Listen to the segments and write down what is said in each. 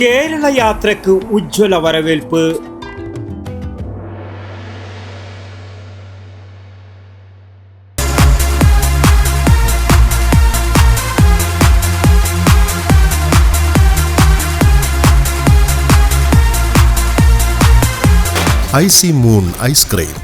കേരള യാത്രയ്ക്ക് ഉജ്ജ്വല വരവേൽപ്പ്. Icy moon ice cream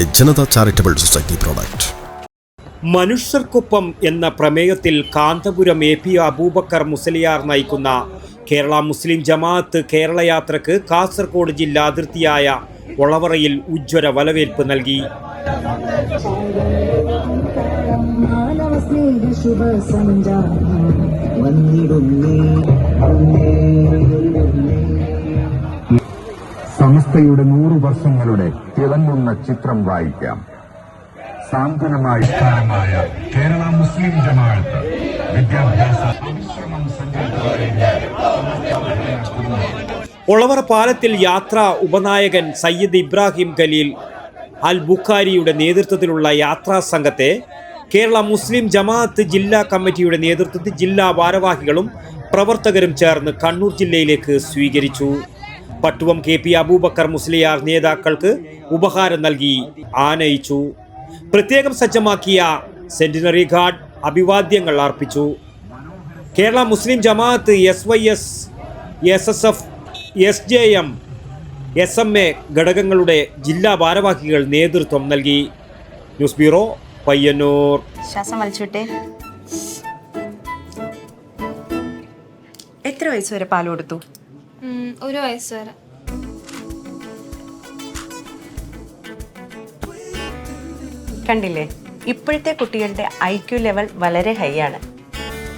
a Janata charitable society product. മനുഷ്യർക്കൊപ്പം എന്ന പ്രമേയത്തിൽ കാന്തപുരം എ പി അബൂബക്കർ മുസലിയാർ നയിക്കുന്ന കേരള മുസ്ലിം ജമാഅത്ത് കേരള യാത്രയ്ക്ക് കാസർഗോഡ് ജില്ലാ അതിർത്തിയായ ഒളവറയിൽ ഉജ്ജ്വല വലവേൽപ്പ് നൽകി. സമസ്തയുടെ നൂറു വർഷങ്ങളുടെ തിളങ്ങുന്ന ചിത്രം വായിക്കാം. സാന്ത്വനമായ കേരള മുസ്ലിം ജമാഅത്ത് വിദ്യാഭ്യാസ പരിശ്രമം ഒളവറ പാലത്തിൽ യാത്ര ഉപനായകൻ സയ്യിദ് ഇബ്രാഹിം ഖലീൽ അൽ ബുഖാരിയുടെ നേതൃത്വത്തിലുള്ള യാത്രാ സംഘത്തെ കേരള മുസ്ലിം ജമാഅത്ത് ജില്ലാ കമ്മിറ്റിയുടെ നേതൃത്വത്തിൽ ജില്ലാ ഭാരവാഹികളും പ്രവർത്തകരും ചേർന്ന് കണ്ണൂർ ജില്ലയിലേക്ക് സ്വീകരിച്ചു. പട്ടുവം കെ പി അബൂബക്കർ മുസ്ലിയാർ നേതാക്കൾക്ക് ഉപഹാരം നൽകി ആനയിച്ചു. പ്രത്യേകം സജ്ജമാക്കിയ സെന്റിനറി ഗാർഡ് അഭിവാദ്യങ്ങൾ അർപ്പിച്ചു. Kerala Muslim Jamaath S Y S S S F S J M S M A ഘടകങ്ങളുടെ ജില്ലാ ഭാരവാഹികൾ നേതൃത്വം നൽകി. News bureau Payyanur. ശ്വാസം വലിച്ചുവിട്ടെ. എത്ര വയസ്സ് വരെ പാൽ കൊടുത്തു? ഒരു വയസ്സ് വരെ. കണ്ടില്ലേ? ഇപ്പോഴത്തെ കുട്ടികളുടെ ഐ ക്യു ലെവൽ വളരെ ഹൈ ആണ്.